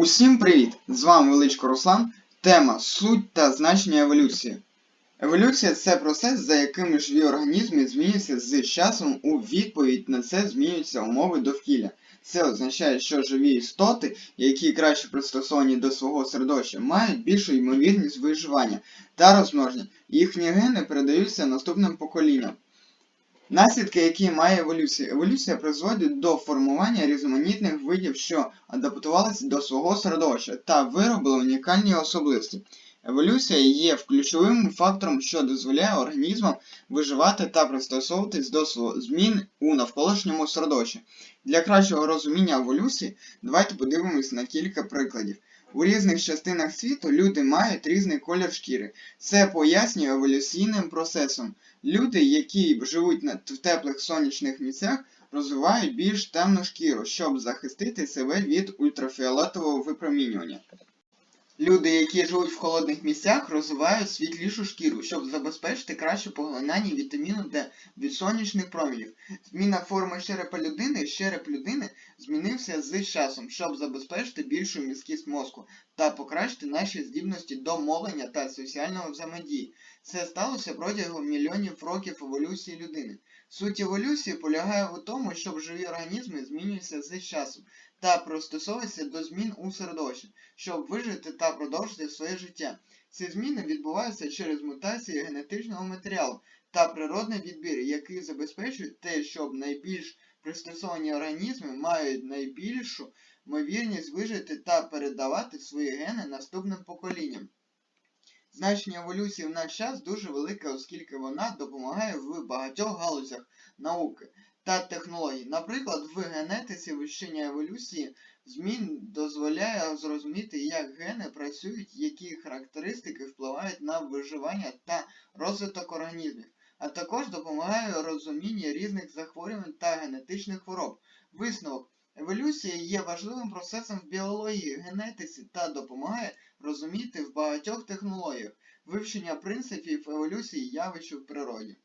Усім привіт! З вами Величко Руслан. Тема Суть та значення еволюції. Еволюція це процес, за яким живі організми змінюються з часом у відповідь на це змінюються умови довкілля. Це означає, що живі істоти, які краще пристосовані до свого середовища, мають більшу ймовірність виживання та розмноження. Їхні гени передаються наступним поколінням. Наслідки, які має еволюція. Еволюція призводить до формування різноманітних видів, що адаптувалися до свого середовища та виробили унікальні особливості. Еволюція є ключовим фактором, що дозволяє організмам виживати та пристосовуватись до змін у навколишньому середовищі. Для кращого розуміння еволюції давайте подивимось на кілька прикладів. У різних частинах світу люди мають різний колір шкіри. Це пояснює еволюційним процесом. Люди, які живуть в теплих сонячних місцях, розвивають більш темну шкіру, щоб захистити себе від ультрафіолетового випромінювання. Люди, які живуть в холодних місцях, розвивають світлішу шкіру, щоб забезпечити краще поглинання вітаміну D від сонячних промінів. Зміна форми черепа людини, череп людини змінився з часом, щоб забезпечити більшу міськість мозку та покращити наші здібності до мовлення та соціального взаємодії. Це сталося протягом мільйонів років еволюції людини. Суть еволюції полягає у тому, щоб живі організми змінюються з часом та пристосовуються до змін у середовищі, щоб вижити та продовжити своє життя. Ці зміни відбуваються через мутації генетичного матеріалу та природний відбір, який забезпечують те, щоб найбільш пристосовані організми мають найбільшу ймовірність вижити та передавати свої гени наступним поколінням. Значення еволюції в наш час дуже велике, оскільки вона допомагає в багатьох галузях науки та технологій. Наприклад, в генетиці вивчення еволюції змін дозволяє зрозуміти, як гени працюють, які характеристики впливають на виживання та розвиток організмів, а також допомагає розумінні різних захворювань та генетичних хвороб. Висновок. Еволюція є важливим процесом в біології, генетиці та допомагає розуміти в багатьох технологіях вивчення принципів еволюції явищ у природі.